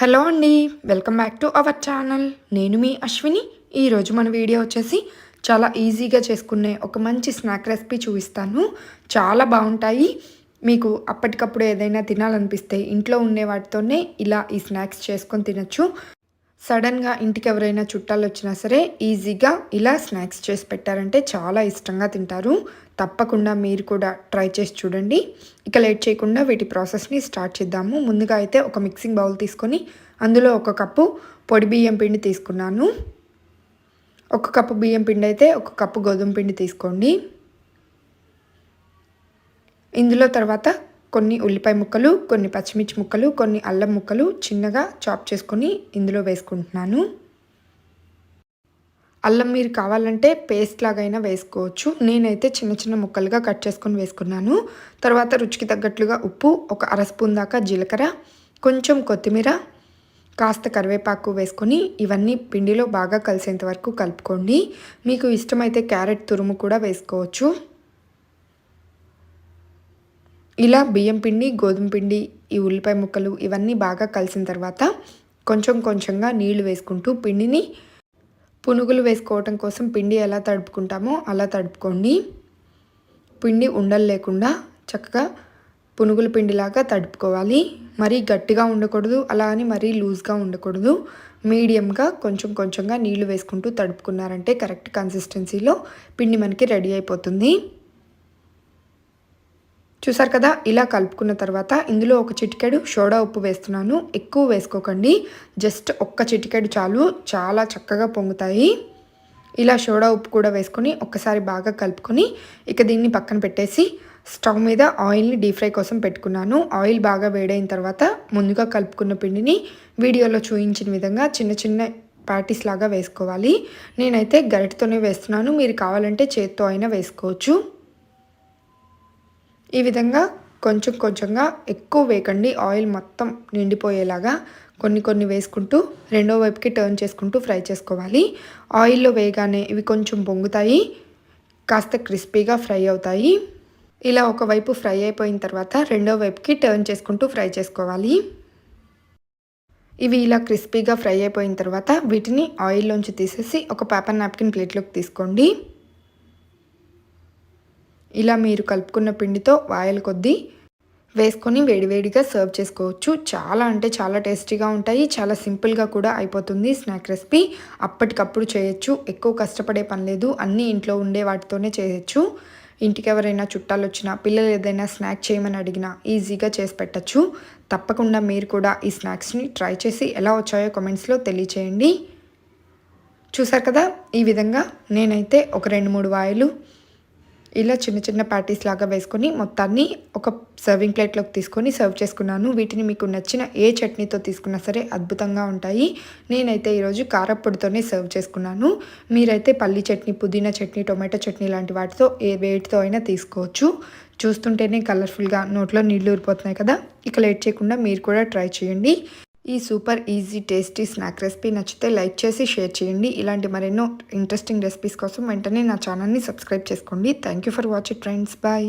Hello అండి welcome back to our channel. నేను మీ అశ్విని. ఈరోజు మన వీడియో వచ్చేసి చాలా ఈజీగా చేసుకునే ఒక మంచి స్నాక్ రెసిపీ చూపిస్తాను. చాలా బాగుంటాయి. మీకు అప్పటికప్పుడు ఏదైనా తినాలనిపిస్తే ఇంట్లో ఉండే వాటితోనే ఇలా ఈ స్నాక్స్ చేసుకొని తినచ్చు. సడన్గా ఇంటికి ఎవరైనా చుట్టాలు వచ్చినా సరే ఈజీగా ఇలా స్నాక్స్ చేసి పెట్టారంటే చాలా ఇష్టంగా తింటారు. తప్పకుండా మీరు కూడా ట్రై చేసి చూడండి. ఇక లేట్ చేయకుండా వీటి ప్రాసెస్ని స్టార్ట్ చేద్దాము. ముందుగా అయితే ఒక మిక్సింగ్ బౌల్ తీసుకొని అందులో ఒక కప్పు పొడి బియ్యం పిండి తీసుకున్నాను. ఒక కప్పు బియ్యం పిండి అయితే ఒక కప్పు గోధుమ పిండి తీసుకోండి. ఇందులో తర్వాత కొన్ని ఉల్లిపాయ ముక్కలు కొన్ని పచ్చిమిర్చి ముక్కలు కొన్ని అల్లం ముక్కలు చిన్నగా చాప్ చేసుకొని ఇందులో వేసుకుంటున్నాను. అల్లం మీరు కావాలంటే పేస్ట్ లాగైనా వేసుకోవచ్చు. నేనైతే చిన్న చిన్న ముక్కలుగా కట్ చేసుకొని వేసుకున్నాను. తర్వాత రుచికి తగ్గట్లుగా ఉప్పు ఒక అర స్పూన్ దాకా జీలకర్ర కొంచెం కొత్తిమీర కాస్త కరివేపాకు వేసుకొని ఇవన్నీ పిండిలో బాగా కలిసేంత వరకు కలుపుకోండి. మీకు ఇష్టమైతే క్యారెట్ తురుము కూడా వేసుకోవచ్చు. ఇలా బియ్యం పిండి గోధుమ పిండి ఈ ఉల్లిపాయ ముక్కలు ఇవన్నీ బాగా కలిసిన తర్వాత కొంచెం కొంచెంగా నీళ్ళు వేసుకుంటూ పిండిని పునుగులు వేసుకోవటం కోసం పిండి ఎలా తడుపుకుంటామో అలా తడుపుకోండి. పిండి ఉండలు లేకుండా చక్కగా పునుగుల పిండిలాగా తడుపుకోవాలి. మరీ గట్టిగా ఉండకూడదు అలా అని మరీ లూజ్గా ఉండకూడదు. మీడియంగా కొంచెం కొంచెంగా నీళ్ళు వేసుకుంటూ తడుపుకున్నారంటే కరెక్ట్ కన్సిస్టెన్సీలో పిండి మనకి రెడీ అయిపోతుంది. చూసారు కదా ఇలా కలుపుకున్న తర్వాత ఇందులో ఒక చిటికెడు సోడా ఉప్పు వేస్తున్నాను. ఎక్కువ వేసుకోకండి. జస్ట్ ఒక్క చిటికెడు చాలు. చాలా చక్కగా పొంగుతాయి. ఇలా సోడా ఉప్పు కూడా వేసుకొని ఒక్కసారి బాగా కలుపుకొని ఇక దీన్ని పక్కన పెట్టేసి స్టవ్ మీద ఆయిల్ని డీప్ ఫ్రై కోసం పెట్టుకున్నాను. ఆయిల్ బాగా వేడైన తర్వాత ముందుగా కలుపుకున్న పిండిని వీడియోలో చూపించిన విధంగా చిన్న చిన్న ప్యాటీస్ లాగా వేసుకోవాలి. నేనైతే గరిటతోనే వేస్తున్నాను. మీరు కావాలంటే చేత్తో అయినా వేసుకోవచ్చు. ఈ విధంగా కొంచెం కొంచెంగా ఎక్కువ వేయకండి. ఆయిల్ మొత్తం నిండిపోయేలాగా కొన్ని కొన్ని వేసుకుంటూ రెండో వైపుకి టర్న్ చేసుకుంటూ ఫ్రై చేసుకోవాలి. ఆయిల్లో వేయగానే ఇవి కొంచెం పొంగుతాయి కాస్త క్రిస్పీగా ఫ్రై అవుతాయి. ఇలా ఒకవైపు ఫ్రై అయిపోయిన తర్వాత రెండో వైపుకి టర్న్ చేసుకుంటూ ఫ్రై చేసుకోవాలి. ఇవి ఇలా క్రిస్పీగా ఫ్రై అయిపోయిన తర్వాత వీటిని ఆయిల్లోంచి తీసేసి ఒక పేపర్ నాప్కిన్ ప్లేట్లోకి తీసుకోండి. ఇలా మీరు కలుపుకున్న పిండితో వాయల కొద్దీ వేసుకొని వేడివేడిగా సర్వ్ చేసుకోవచ్చు. చాలా అంటే చాలా టేస్టీగా ఉంటాయి. చాలా సింపుల్గా కూడా అయిపోతుంది స్నాక్ రెసిపీ. అప్పటికప్పుడు చేయొచ్చు. ఎక్కువ కష్టపడే పని లేదు. అన్నీ ఇంట్లో ఉండే వాటితోనే చేయొచ్చు. ఇంటికి ఎవరైనా చుట్టాలు వచ్చినా పిల్లలు ఏదైనా స్నాక్ చేయమని అడిగినా ఈజీగా చేసి పెట్టచ్చు. తప్పకుండా మీరు కూడా ఈ స్నాక్స్ని ట్రై చేసి ఎలా వచ్చాయో కమెంట్స్లో తెలియచేయండి. చూసారు కదా? ఈ విధంగా నేనైతే ఒక రెండు మూడు వాయులు ఇలా చిన్న చిన్న ప్యాటీస్ లాగా వేసుకొని మొత్తాన్ని ఒక సర్వింగ్ ప్లేట్లోకి తీసుకొని సర్వ్ చేసుకున్నాను. వీటిని మీకు నచ్చిన ఏ చట్నీతో తీసుకున్నా సరే అద్భుతంగా ఉంటాయి. నేనైతే ఈరోజు కారప్పొడితోనే సర్వ్ చేసుకున్నాను. మీరైతే పల్లి చట్నీ పుదీనా చట్నీ టొమాటో చట్నీ లాంటి వాటితో ఏ వేటితో అయినా తీసుకోవచ్చు. చూస్తుంటేనే కలర్ఫుల్గా నోట్లో నీళ్ళు ఊరిపోతున్నాయి కదా. ఇక లేట్ చేయకుండా మీరు కూడా ట్రై చేయండి. ఈ super easy tasty snack recipe నచ్చితే లైక్ చేసి షేర్ చేయండి. ఇలాంటి మరెన్నో ఇంట్రెస్టింగ్ రెసిపీస్ కోసం వెంటనే నా ఛానల్ని సబ్స్క్రైబ్ చేసుకోండి. Thank you for watching friends bye